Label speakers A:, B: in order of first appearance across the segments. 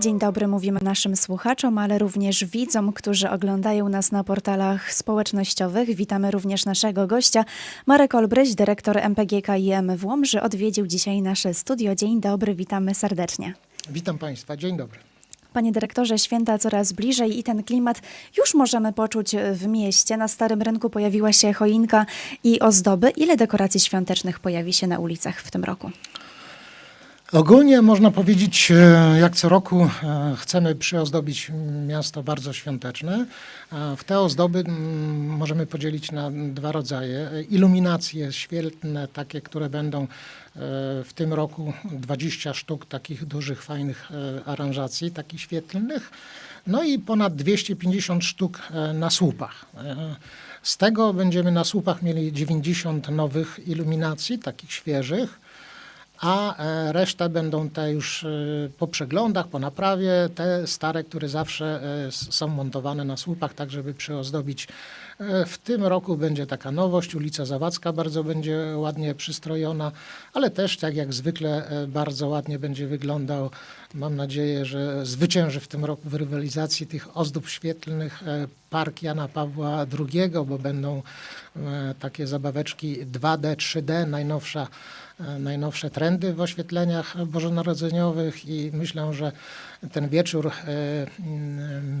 A: Dzień dobry, mówimy naszym słuchaczom, ale również widzom, którzy oglądają nas na portalach społecznościowych. Witamy również naszego gościa. Marek Olbryś, dyrektor MPGK IM w Łomży, odwiedził dzisiaj nasze studio. Dzień dobry, witamy serdecznie.
B: Witam Państwa, dzień dobry.
A: Panie dyrektorze, święta coraz bliżej i ten klimat już możemy poczuć w mieście. Na Starym Rynku pojawiła się choinka i ozdoby. Ile dekoracji świątecznych pojawi się na ulicach w tym roku?
B: Ogólnie można powiedzieć, e, jak co roku e, chcemy przyozdobić miasto bardzo świąteczne. W te ozdoby mm, możemy podzielić na dwa rodzaje. Iluminacje świetlne, takie, które będą e, w tym roku 20 sztuk takich dużych, fajnych aranżacji, takich świetlnych. No i ponad 250 sztuk na słupach. Z tego będziemy na słupach mieli 90 nowych iluminacji, takich świeżych a e, resztę będą te już e, po przeglądach, po naprawie, te stare, które zawsze e, są montowane na słupach, tak żeby przyozdobić. W tym roku będzie taka nowość, ulica Zawadzka bardzo będzie ładnie przystrojona, ale też tak jak zwykle bardzo ładnie będzie wyglądał. Mam nadzieję, że zwycięży w tym roku w rywalizacji tych ozdób świetlnych Park Jana Pawła II, bo będą takie zabaweczki 2D, 3D, najnowsza najnowsze trendy w oświetleniach bożonarodzeniowych i myślę, że ten wieczór e,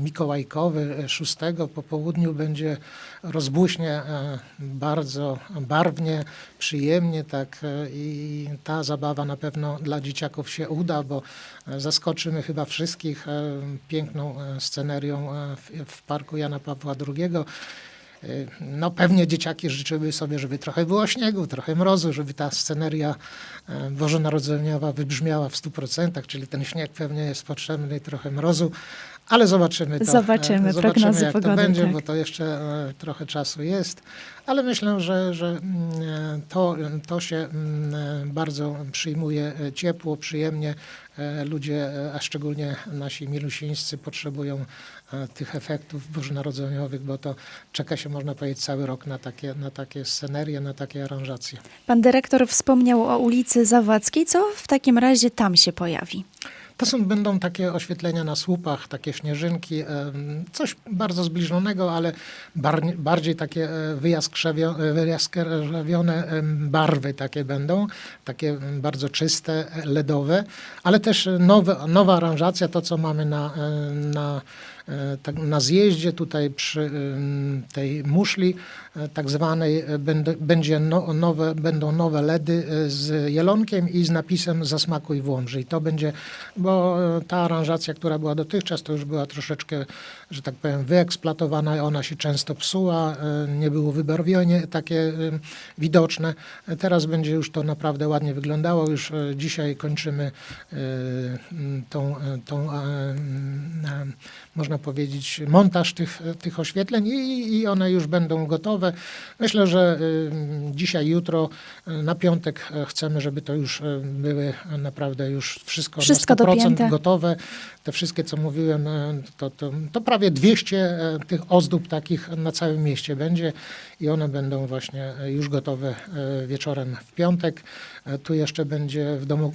B: mikołajkowy e, 6 po południu będzie rozbłyśnie e, bardzo barwnie, przyjemnie tak e, i ta zabawa na pewno dla dzieciaków się uda, bo e, zaskoczymy chyba wszystkich e, piękną e, scenerią e, w, w Parku Jana Pawła II. No pewnie dzieciaki życzyły sobie, żeby trochę było śniegu, trochę mrozu, żeby ta sceneria e, bożonarodzeniowa wybrzmiała w 100%, czyli ten śnieg pewnie jest potrzebny i trochę mrozu, ale zobaczymy to.
A: Zobaczymy,
B: e,
A: prognozy
B: jak to
A: pogody,
B: będzie,
A: tak.
B: bo to jeszcze e, trochę czasu jest, ale myślę, że, że mm, to, to się mm, bardzo przyjmuje e, ciepło, przyjemnie. E, Ludzie, e, a szczególnie nasi milusińscy potrzebują tych efektów bożonarodzeniowych, bo to czeka się, można powiedzieć, cały rok na takie, na takie scenerie, na takie aranżacje.
A: Pan dyrektor wspomniał o ulicy Zawadzkiej. Co w takim razie tam się pojawi?
B: To są, będą takie oświetlenia na słupach, takie śnieżynki, coś bardzo zbliżonego, ale bar, bardziej takie e, e, wyjaskrawione em, barwy takie będą, takie bardzo czyste, e, LEDowe, ale też e, nowe, nowa aranżacja, to co mamy na, e, na, e, tak, na zjeździe tutaj przy em, tej muszli e, tak zwanej e, będzie no, nowe, będą nowe LEDy e, z jelonkiem i z napisem zasmakuj w Łomży. I to będzie, bo e, ta aranżacja, która była dotychczas, to już była troszeczkę, że tak powiem, wyeksploatowana, ona się często psuła, e, nie było wybarwienie takie e, widoczne. E, Teraz będzie już to naprawdę ładnie wyglądało. Już e, dzisiaj kończymy e, tą, e, tą e, m, e, można powiedzieć, montaż tych, tych oświetleń i, i one już będą gotowe. Myślę, że y, dzisiaj, jutro, y, na piątek y, chcemy, żeby to już były naprawdę już wszystko,
A: Wszystko
B: na 100%
A: dopięte.
B: gotowe. Te wszystkie, co mówiłem, to, to, to prawie 200 y, tych ozdób takich na całym mieście będzie i one będą właśnie już gotowe wieczorem w piątek. Y, Tu jeszcze będzie w domu, y,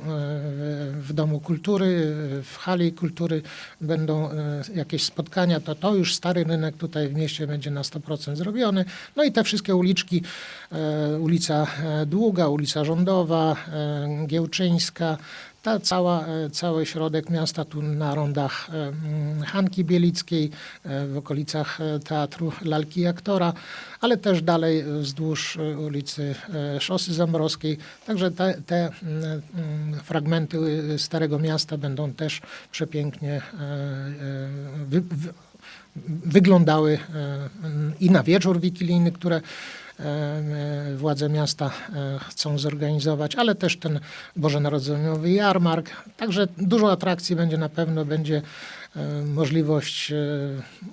B: w domu kultury, w hali kultury będą y, jakieś spotkania, to to już stary rynek tutaj w mieście będzie na 100% zrobiony. No i te wszystkie uliczki, e, ulica e, Długa, ulica Rządowa, e, Giełczyńska, ta cała, e, cały środek miasta tu na rondach e, Hanki Bielickiej, e, w okolicach Teatru Lalki Aktora, ale też dalej wzdłuż ulicy Szosy Zambrowskiej. Także te, te fragmenty Starego Miasta będą też przepięknie wy, wy, wyglądały i na wieczór wigilijny, które władze miasta e, chcą zorganizować, ale też ten bożonarodzeniowy jarmark. Także dużo atrakcji będzie na pewno, będzie e, możliwość e,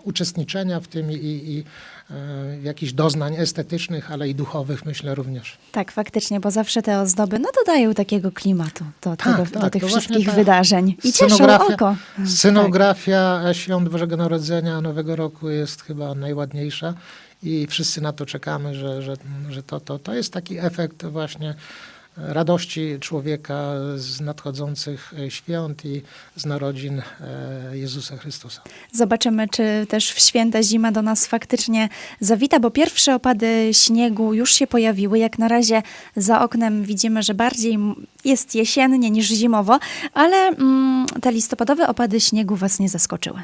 B: uczestniczenia w tym i, i e, jakichś doznań estetycznych, ale i duchowych myślę również.
A: Tak, faktycznie, bo zawsze te ozdoby no, dodają takiego klimatu do,
B: Tak,
A: tego, do
B: tak,
A: tych
B: to właśnie
A: wszystkich wydarzeń. I cieszą oko.
B: Scenografia świąt Bożego Narodzenia Nowego Roku jest chyba najładniejsza i wszyscy na to czekamy, że, że, że to, to, to jest taki efekt właśnie radości człowieka z nadchodzących e, świąt i z narodzin e, Jezusa Chrystusa.
A: Zobaczymy, czy też w święta zima do nas faktycznie zawita, bo pierwsze opady śniegu już się pojawiły. Jak na razie za oknem widzimy, że bardziej jest jesiennie niż zimowo, ale mm, te listopadowe opady śniegu was nie zaskoczyły.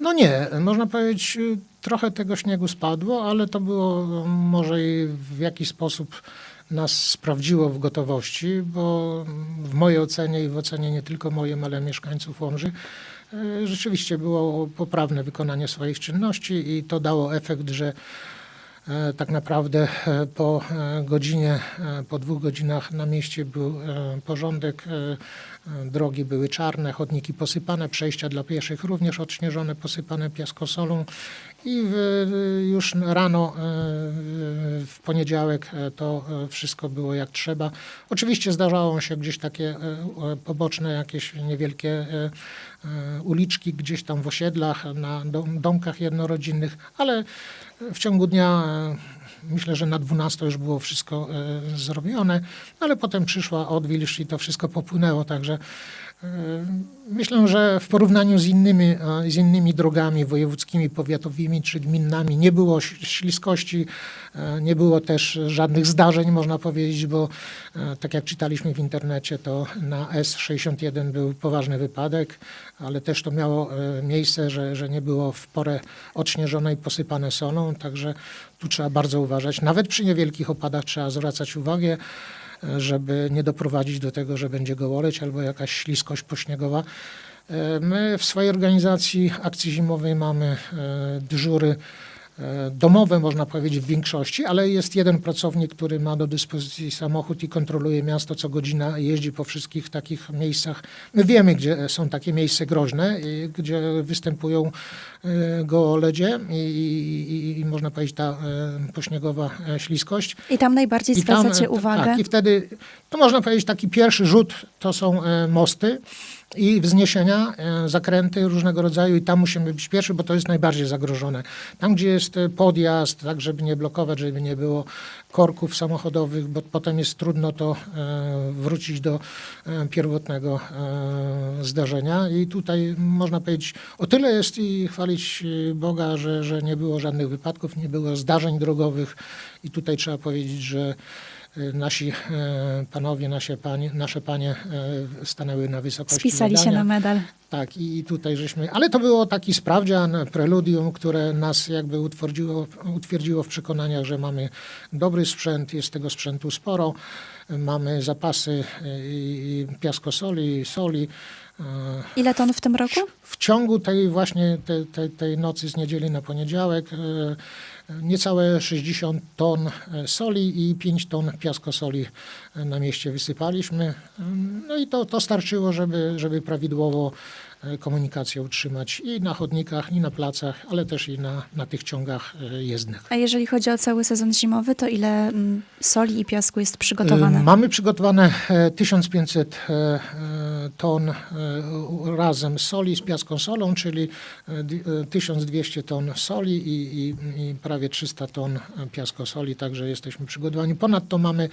B: No nie, można powiedzieć, y, trochę tego śniegu spadło, ale to było może i w jakiś sposób nas sprawdziło w gotowości, bo w mojej ocenie i w ocenie nie tylko moim, ale mieszkańców Łomży, y, rzeczywiście było poprawne wykonanie swoich czynności i to dało efekt, że E, Tak naprawdę e, po e, godzinie, e, po dwóch godzinach na mieście był e, porządek. e, e, Drogi były czarne, chodniki posypane, przejścia dla pieszych również odśnieżone, posypane piaskosolą. I w, już rano e, w poniedziałek e, to e, wszystko było jak trzeba. Oczywiście zdarzało się gdzieś takie e, e, poboczne jakieś niewielkie e, e, uliczki gdzieś tam w osiedlach, na dom- domkach jednorodzinnych, ale w ciągu dnia e, myślę, że na 12 już było wszystko e, zrobione, ale potem przyszła odwilż i to wszystko popłynęło, także myślę, że w porównaniu z innymi, e, z innymi drogami wojewódzkimi, powiatowymi czy gminami nie było śliskości, e, nie było też żadnych zdarzeń, można powiedzieć, bo e, tak jak czytaliśmy w internecie, to na S61 był poważny wypadek, ale też to miało miejsce, że, że nie było w porę odśnieżone i posypane solą, także tu trzeba bardzo uważać. Nawet przy niewielkich opadach trzeba zwracać uwagę, żeby nie doprowadzić do tego, że będzie gołoleć albo jakaś śliskość pośniegowa. E, My w swojej organizacji akcji zimowej mamy e, dyżury domowe, można powiedzieć, w większości, ale jest jeden pracownik, który ma do dyspozycji samochód i kontroluje miasto co godzina, jeździ po wszystkich takich miejscach. My wiemy, gdzie są takie miejsca groźne, gdzie występują e, gołoledzie i, i, i można powiedzieć ta e, pośniegowa e, śliskość.
A: I tam najbardziej
B: I tam,
A: zwracacie
B: e,
A: uwagę.
B: Tak, i wtedy, to można powiedzieć, taki pierwszy rzut to są e, mosty i wzniesienia, e, zakręty różnego rodzaju i tam musimy być pierwszy, bo to jest najbardziej zagrożone. Tam, gdzie jest e, podjazd, tak żeby nie blokować, żeby nie było korków samochodowych, bo potem jest trudno to wrócić do pierwotnego zdarzenia i tutaj można powiedzieć, o tyle jest i chwalić Boga, że, że nie było żadnych wypadków, nie było zdarzeń drogowych i tutaj trzeba powiedzieć, że nasi e, panowie, nasze panie, nasze panie e, stanęły na wysokości
A: Spisali się na medal.
B: Tak, i tutaj żeśmy, ale to było taki sprawdzian, preludium, które nas jakby utwierdziło, utwierdziło w przekonaniach, że mamy dobry sprzęt, jest tego sprzętu sporo, mamy zapasy e, piaskosoli, soli. e,
A: Ile ton w tym roku?
B: w ciągu tej właśnie tej, tej, tej nocy z niedzieli na poniedziałek e, niecałe 60 ton e, soli i 5 ton piaskosoli na mieście wysypaliśmy. No i to, to starczyło, żeby, żeby prawidłowo komunikację utrzymać i na chodnikach, i na placach, ale też i na, na tych ciągach e, jezdnych.
A: A jeżeli chodzi o cały sezon zimowy, to ile mm, soli i piasku jest przygotowane?
B: E, Mamy przygotowane e, 1500 e, e, ton e, razem soli z piaską solą, czyli e, di- e, 1200 ton soli i, i, i prawie 300 ton e, piaskosoli, także jesteśmy przygotowani. Ponadto mamy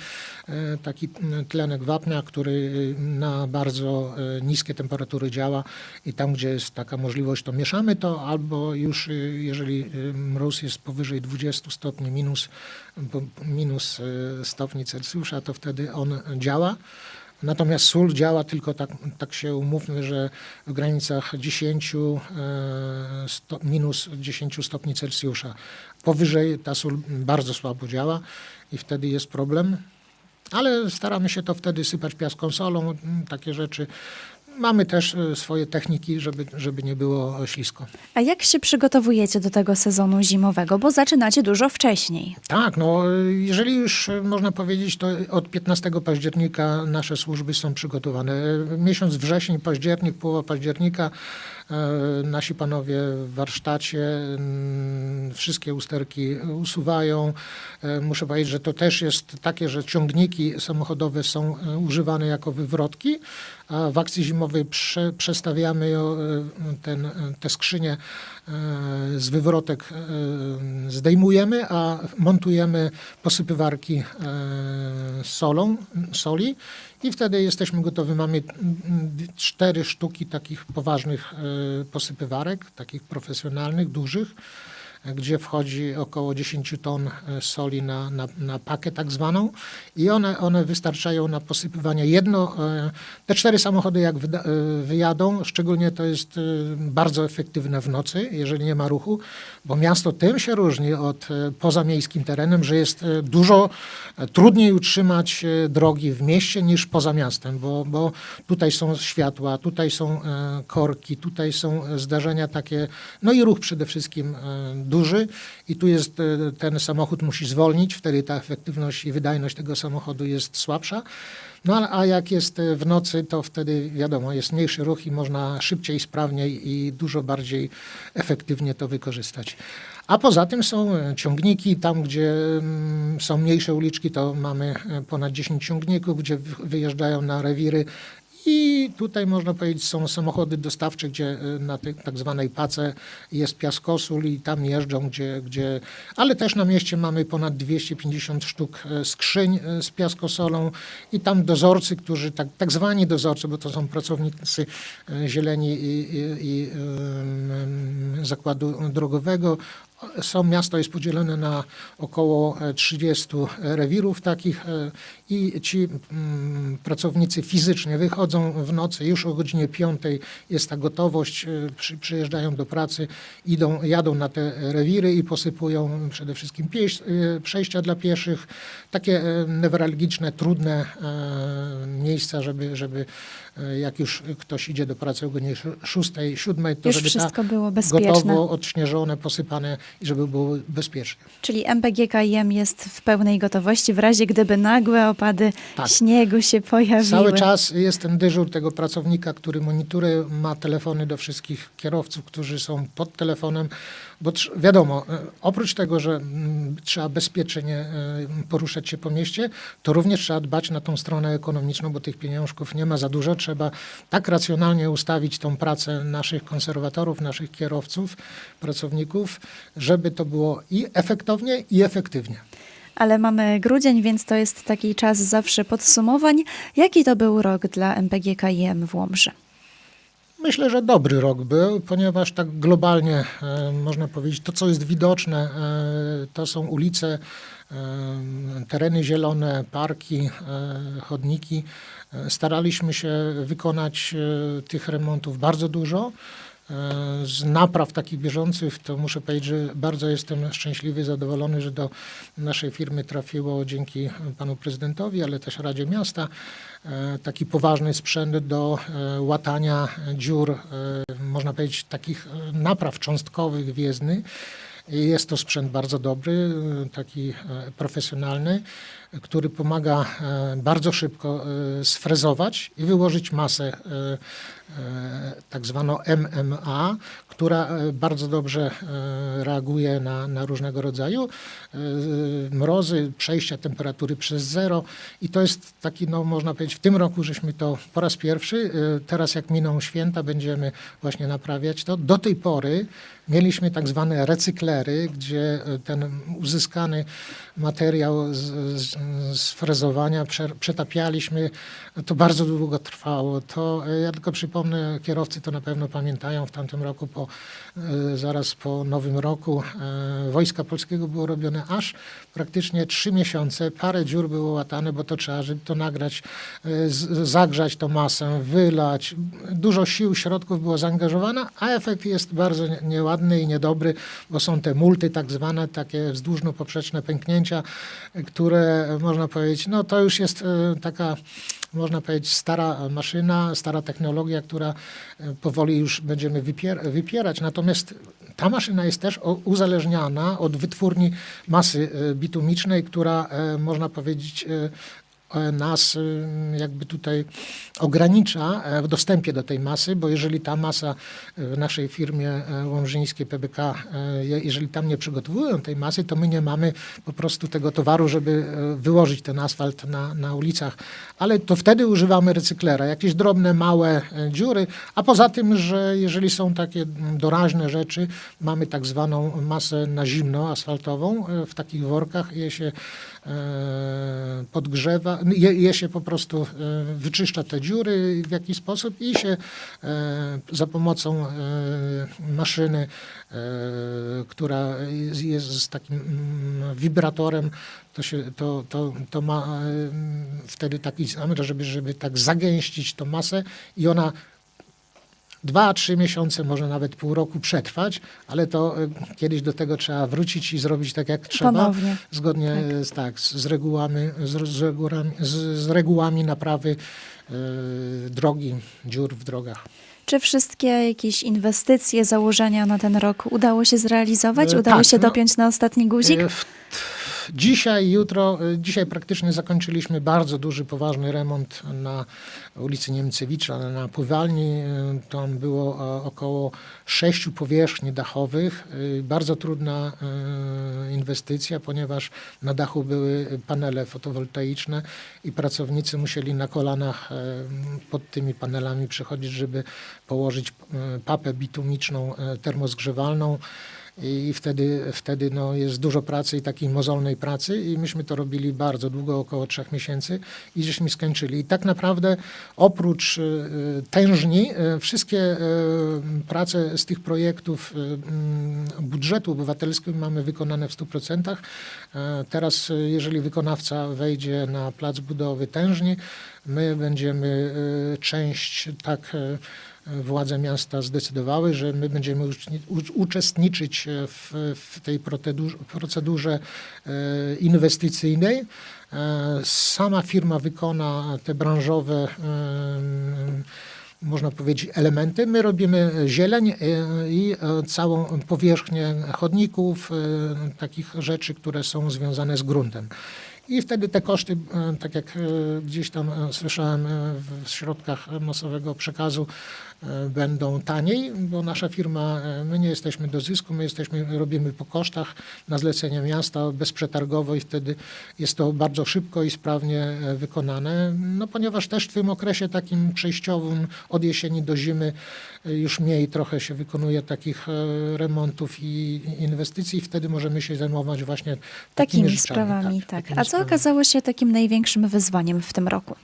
B: e, taki tlenek wapnia, który e, na bardzo e, niskie temperatury działa i tam, gdzie jest taka możliwość, to mieszamy to, albo już e, jeżeli e, mróz jest powyżej 20 stopni minus, minus e, stopni Celsjusza, to wtedy on działa. Natomiast sól działa tylko tak, tak się umówmy, że w granicach 10, e, sto, minus 10 stopni Celsjusza. Powyżej ta sól bardzo słabo działa i wtedy jest problem. Ale staramy się to wtedy sypać piaską solą, takie rzeczy. Mamy też e, swoje techniki, żeby, żeby nie było ślisko.
A: A jak się przygotowujecie do tego sezonu zimowego? Bo zaczynacie dużo wcześniej.
B: Tak, no jeżeli już e, można powiedzieć, to od 15 października nasze służby są przygotowane. Miesiąc wrzesień, październik, połowa października e, nasi panowie w warsztacie mm, wszystkie usterki usuwają. E, Muszę powiedzieć, że to też jest takie, że ciągniki samochodowe są e, używane jako wywrotki, a w akcji zimowej prze, przestawiamy e, ten, e, te skrzynie e, z wywrotek zdejmujemy, a montujemy posypywarki solą, soli i wtedy jesteśmy gotowi. Mamy cztery sztuki takich poważnych posypywarek, takich profesjonalnych, dużych, gdzie wchodzi około 10 ton e, soli na, na, na pakę tak zwaną. I one, one wystarczają na posypywanie. Jedno, e, te cztery samochody jak e, wyjadą, szczególnie to jest bardzo efektywne w nocy, jeżeli nie ma ruchu, bo miasto tym się różni od pozamiejskim terenem, że jest dużo trudniej utrzymać drogi w mieście niż poza miastem, bo, bo tutaj są światła, tutaj są korki, tutaj są zdarzenia takie, no i ruch przede wszystkim e, duży i tu jest e, ten samochód musi zwolnić, wtedy ta efektywność i wydajność tego samochodu jest słabsza. No a- jak jest e, w nocy, to wtedy wiadomo, jest mniejszy ruch i można szybciej, sprawniej i dużo bardziej efektywnie to wykorzystać. A poza tym są e, ciągniki, tam gdzie mm, są mniejsze uliczki, to mamy ponad 10 ciągników, gdzie wy- wyjeżdżają na rewiry i tutaj można powiedzieć są samochody dostawcze, gdzie e, na tej tak zwanej pace jest piaskosól i tam jeżdżą, gdzie, gdzie... Ale też na mieście mamy ponad 250 sztuk e, skrzyń e, z piaskosolą i tam dozorcy, którzy, tak, tak zwani dozorcy, bo to są pracownicy zieleni i, i, i zakładu drogowego, są, miasto jest podzielone na około e, 30 rewirów takich i ci mm, pracownicy fizycznie wychodzą w nocy, już o godzinie 5 jest ta gotowość, e, przy, przyjeżdżają do pracy, idą, jadą na te rewiry i posypują przede wszystkim pieś, e, przejścia dla pieszych, takie e, newralgiczne, trudne miejsca, żeby, żeby jak już ktoś idzie do pracy o godzinie 6, 7, to
A: Już
B: żeby
A: wszystko było bezpieczne.
B: gotowo, odśnieżone, posypane i żeby było bezpiecznie.
A: Czyli MPGKiM jest w pełnej gotowości w razie, gdyby nagłe opady
B: Tak.
A: śniegu się pojawiły.
B: Cały czas jest ten dyżur tego pracownika, który monitoruje, ma telefony do wszystkich kierowców, którzy są pod telefonem, bo wiadomo, e, oprócz tego, że mm, trzeba bezpiecznie e, poruszać się po mieście, to również trzeba dbać na tą stronę ekonomiczną, bo tych pieniążków nie ma za dużo. Trzeba tak racjonalnie ustawić tą pracę naszych konserwatorów, naszych kierowców, pracowników, żeby to było i efektownie, i efektywnie.
A: Ale mamy grudzień, więc to jest taki czas zawsze podsumowań. Jaki to był rok dla MPGKiM w Łomży?
B: Myślę, że dobry rok był, ponieważ tak globalnie e, można powiedzieć, to co jest widoczne, e, to są ulice, e, tereny zielone, parki, chodniki. Staraliśmy się wykonać tych remontów bardzo dużo. E, Z napraw takich bieżących, to muszę powiedzieć, że bardzo jestem szczęśliwy, zadowolony, że do naszej firmy trafiło dzięki panu prezydentowi, ale też Radzie Miasta e, taki poważny sprzęt do e, łatania dziur, można powiedzieć takich napraw cząstkowych. I Jest to sprzęt bardzo dobry, taki profesjonalny, który pomaga e, bardzo szybko e, sfrezować i wyłożyć masę e, tak zwaną MMA, która bardzo dobrze reaguje na, na różnego rodzaju mrozy, przejścia temperatury przez zero i to jest taki, no można powiedzieć, w tym roku żeśmy to po raz pierwszy, teraz jak miną święta będziemy właśnie naprawiać to. Do tej pory mieliśmy tak zwane recyklery, gdzie ten uzyskany materiał z, z, z frezowania prze, przetapialiśmy. To bardzo długo trwało. To e, ja tylko przypomnę, kierowcy to na pewno pamiętają, w tamtym roku, po, e, zaraz po Nowym Roku, e, Wojska Polskiego było robione aż praktycznie trzy miesiące. Parę dziur było łatane, bo to trzeba, żeby to nagrać, zagrzać tą masę, wylać. Dużo sił, środków było zaangażowane, a efekt jest bardzo nie- nieładny i niedobry, bo są te multy tak zwane, takie wzdłużno-poprzeczne pęknięcia, które można powiedzieć, no to już jest e, taka, można powiedzieć, stara maszyna, stara technologia, która e, powoli już będziemy wypier- wypierać. Natomiast ta maszyna jest też uzależniana od wytwórni masy e, bitumicznej, która, można powiedzieć, nas y, jakby tutaj ogranicza e, w dostępie do tej masy, bo jeżeli ta masa w naszej firmie e, łomżyńskiej PBK, e, je- jeżeli tam nie przygotowują tej masy, to my nie mamy po prostu tego towaru, żeby e, wyłożyć ten asfalt na, na ulicach. Ale to wtedy używamy recyklera, jakieś drobne, małe e, dziury, a poza tym, że jeżeli są takie mm, doraźne rzeczy, mamy tak zwaną masę na zimno asfaltową e, w takich workach, je się e, podgrzewa, je, je się po prostu e, wyczyszcza te dziury w jakiś sposób i się e, za pomocą e, maszyny, e, która jest, z takim mm, wibratorem, to, się, to, to, to ma e, wtedy taki zamysł, żeby, żeby tak zagęścić tą masę i ona dwa, trzy miesiące, może nawet pół roku przetrwać, ale to e, kiedyś do tego trzeba wrócić i zrobić tak jak trzeba.
A: Ponownie.
B: Zgodnie z, tak, z, regułami, z, z, regułami, z, z regułami naprawy e, drogi, dziur w drogach.
A: Czy wszystkie jakieś inwestycje, założenia na ten rok udało się zrealizować?
B: E,
A: Udało
B: tak,
A: się
B: no.
A: dopiąć na ostatni guzik?
B: W- Dzisiaj, jutro, e, dzisiaj praktycznie zakończyliśmy bardzo duży, poważny remont na ulicy Niemcewicza, na pływalni. E, Tam było e, około sześciu powierzchni dachowych. E, Bardzo trudna inwestycja, ponieważ na dachu były panele fotowoltaiczne i pracownicy musieli na kolanach e, pod tymi panelami przechodzić, żeby położyć e, papę bitumiczną termozgrzewalną. I wtedy, wtedy no, jest dużo pracy i takiej mozolnej pracy i myśmy to robili bardzo długo, około trzech miesięcy i żeśmy skończyli. I tak naprawdę oprócz y, tężni, y, wszystkie y, prace z tych projektów budżetu obywatelskiego mamy wykonane w 100%. E, Teraz, jeżeli wykonawca wejdzie na plac budowy tężni, my będziemy część tak władze miasta zdecydowały, że my będziemy uczestniczyć e, w, w tej procedurze, e, inwestycyjnej. E, Sama firma wykona te branżowe, można powiedzieć, elementy. My robimy zieleń i całą powierzchnię chodników, takich rzeczy, które są związane z gruntem. I wtedy te koszty, tak jak gdzieś tam słyszałem w środkach masowego przekazu, będą taniej, bo nasza firma, e, my nie jesteśmy do zysku, my jesteśmy, robimy po kosztach na zlecenie miasta bezprzetargowo i wtedy jest to bardzo szybko i sprawnie e, wykonane, no ponieważ też w tym okresie takim przejściowym od jesieni do zimy e, już mniej trochę się wykonuje takich e, remontów i inwestycji, wtedy możemy się zajmować właśnie takimi,
A: Takimi
B: rzeczami,
A: sprawami, tak.
B: takimi
A: A co
B: sprawami.
A: okazało się takim największym wyzwaniem w tym roku?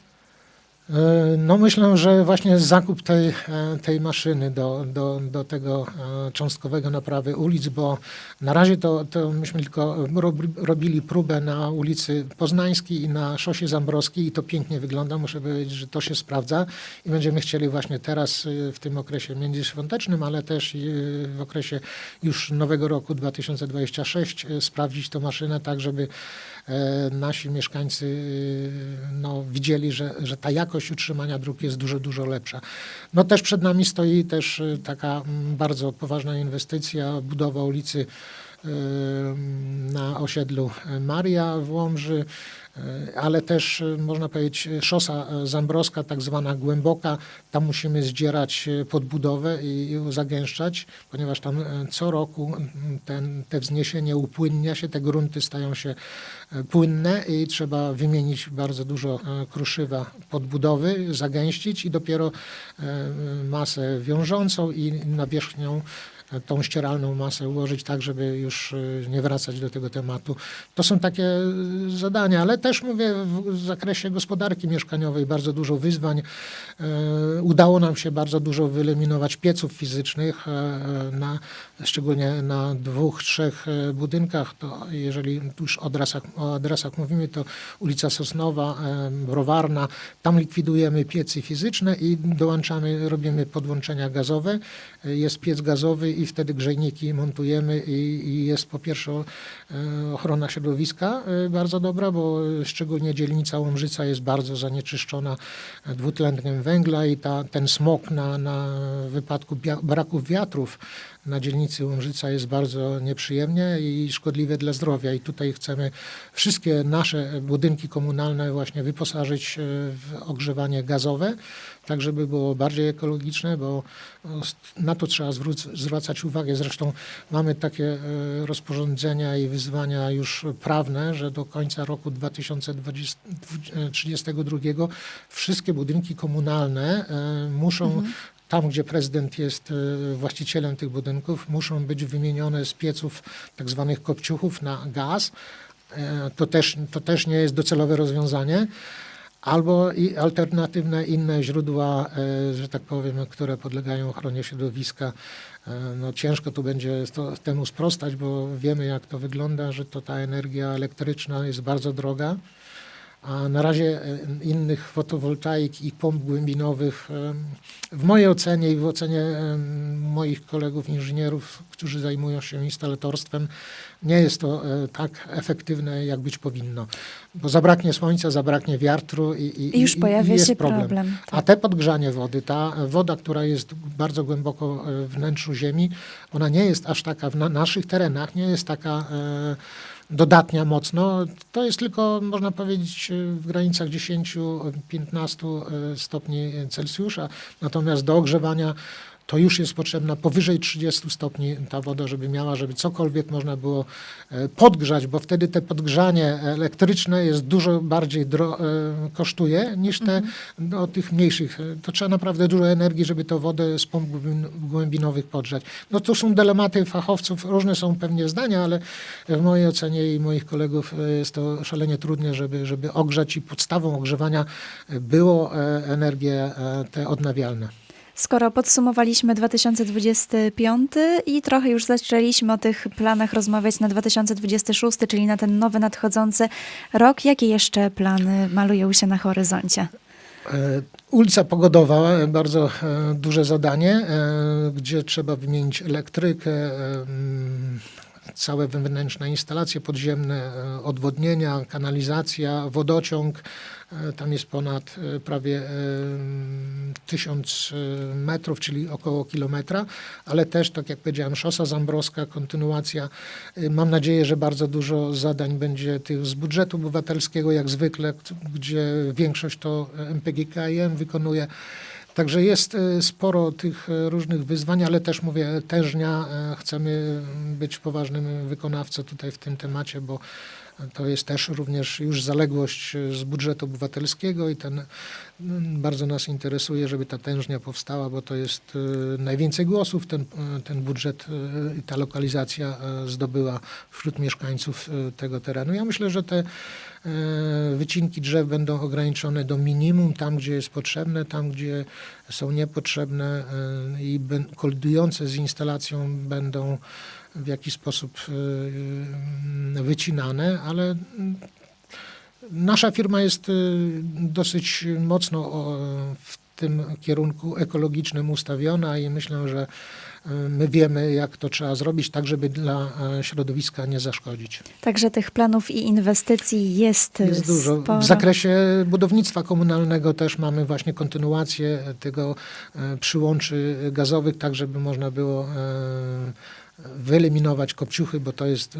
B: E, No myślę, że właśnie zakup tej, e, tej maszyny do, do, do tego e, cząstkowego naprawy ulic, bo na razie to, to myśmy tylko rob- robili próbę na ulicy Poznańskiej i na szosie Zambrowskiej i to pięknie wygląda. Muszę powiedzieć, że to się sprawdza i będziemy chcieli właśnie teraz w tym okresie międzyświątecznym, ale też w okresie już nowego roku 2026 e, sprawdzić tę maszynę tak, żeby nasi mieszkańcy e, no, widzieli, że, że ta jakość utrzymania dróg jest dużo, dużo lepsza. No też przed nami stoi też e, taka mm, bardzo poważna inwestycja, budowa ulicy e, na osiedlu Maria w Łomży, e, ale też e, można powiedzieć szosa e, Zambrowska, tak zwana głęboka, tam musimy zdzierać e, podbudowę i zagęszczać, ponieważ tam e, co roku ten, te wzniesienie upłynnia się, te grunty stają się e, płynne i trzeba wymienić bardzo dużo e, kruszywa podbudowy, zagęścić i dopiero e, masę wiążącą i nawierzchnią e, tą ścieralną masę ułożyć tak, żeby już e, nie wracać do tego tematu. To są takie e, zadania, ale też mówię w zakresie gospodarki mieszkaniowej bardzo dużo wyzwań. E, Udało nam się bardzo dużo wyeliminować pieców fizycznych, na, szczególnie na dwóch, trzech budynkach. To jeżeli już o adresach, o adresach mówimy, to ulica Sosnowa, Browarna, tam likwidujemy piecy fizyczne i dołączamy, robimy podłączenia gazowe. Jest piec gazowy i wtedy grzejniki montujemy i, i jest po pierwsze e, ochrona środowiska e, bardzo dobra, bo szczególnie dzielnica Łomżyca jest bardzo zanieczyszczona dwutlenem węgla i ta, ten smog na, na wypadku braku wiatrów na dzielnicy Łomżyca jest bardzo nieprzyjemnie i szkodliwe dla zdrowia. I tutaj chcemy wszystkie nasze budynki komunalne właśnie wyposażyć e, w ogrzewanie gazowe, tak żeby było bardziej ekologiczne, bo s- na to trzeba zwracać uwagę. Zresztą mamy takie e, rozporządzenia i wyzwania już prawne, że do końca roku 2032 wszystkie budynki komunalne e, muszą tam, gdzie prezydent jest e, właścicielem tych budynków, muszą być wymienione z pieców tak zwanych kopciuchów na gaz. E, To też, to też nie jest docelowe rozwiązanie. Albo i alternatywne inne źródła, e, że tak powiem, które podlegają ochronie środowiska. E, No ciężko tu będzie to, temu sprostać, bo wiemy jak to wygląda, że to ta energia elektryczna jest bardzo droga. A na razie e, innych fotowoltaik i pomp głębinowych, em, w mojej ocenie i w ocenie em, moich kolegów inżynierów, którzy zajmują się instalatorstwem, nie jest to e, tak efektywne, jak być powinno. Bo zabraknie słońca, zabraknie wiatru i, i,
A: I już
B: i-
A: pojawia
B: i jest
A: się
B: problem.
A: problem. tak.
B: A te podgrzanie wody, ta woda, która jest bardzo głęboko e, w wnętrzu ziemi, ona nie jest aż taka w na naszych terenach, nie jest taka e, dodatnia mocno. To jest tylko, można powiedzieć, e, w granicach 10-15 e, stopni Celsjusza. Natomiast do ogrzewania to już jest potrzebna powyżej 30 stopni ta woda, żeby miała, żeby cokolwiek można było e, podgrzać, bo wtedy te podgrzanie elektryczne jest dużo bardziej e, kosztuje niż te no, tych mniejszych. To trzeba naprawdę dużo energii, żeby tę wodę z pomp głębin- głębinowych podgrzać. No to są dylematy fachowców, różne są pewnie zdania, ale w mojej ocenie i moich kolegów e, jest to szalenie trudne, żeby, żeby ogrzać i podstawą ogrzewania było energie te odnawialne.
A: Skoro podsumowaliśmy 2025 i trochę już zaczęliśmy o tych planach rozmawiać na 2026, czyli na ten nowy nadchodzący rok, jakie jeszcze plany malują się na horyzoncie?
B: E, Ulica Pogodowa, e, bardzo e, duże zadanie, gdzie trzeba wymienić elektrykę, mm, całe wewnętrzne instalacje podziemne, odwodnienia, kanalizacja, wodociąg. E, Tam jest ponad e, prawie e, tysiąc e, metrów, czyli około kilometra, ale też, tak jak powiedziałem, szosa zambrowska, kontynuacja. Mam nadzieję, że bardzo dużo zadań będzie tych z budżetu obywatelskiego, jak zwykle, gdzie większość to MPGKiM wykonuje. Także jest e, sporo tych e, różnych wyzwań, ale też mówię, tężnia, e, chcemy być poważnym wykonawcą tutaj w tym temacie, bo to jest też również już zaległość z budżetu obywatelskiego i ten mm, bardzo nas interesuje, żeby ta tężnia powstała, bo to jest najwięcej głosów ten, ten budżet i ta lokalizacja zdobyła wśród mieszkańców tego terenu. Ja myślę, że te wycinki drzew będą ograniczone do minimum, tam gdzie jest potrzebne, tam gdzie są niepotrzebne e, i kolidujące z instalacją będą w jakiś sposób e, wycinane, ale mm, nasza firma jest e, dosyć mocno w tym kierunku ekologicznym ustawiona i myślę, że e, my wiemy, jak to trzeba zrobić, tak żeby dla e, środowiska nie zaszkodzić.
A: Także tych planów i inwestycji jest,
B: Jest dużo.
A: sporo.
B: W zakresie budownictwa komunalnego też mamy właśnie kontynuację tego e, przyłączy gazowych, tak żeby można było e, wyeliminować kopciuchy, bo to jest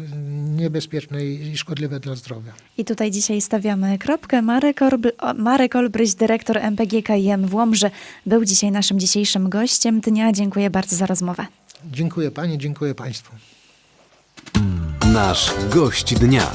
B: niebezpieczne i szkodliwe dla zdrowia.
A: I tutaj dzisiaj stawiamy kropkę. Marek, Orb- o, Marek Olbryś, dyrektor MPGKiM w Łomży, był dzisiaj naszym dzisiejszym gościem dnia. Dziękuję bardzo za rozmowę.
B: Dziękuję Pani, dziękuję Państwu.
C: Nasz gość dnia.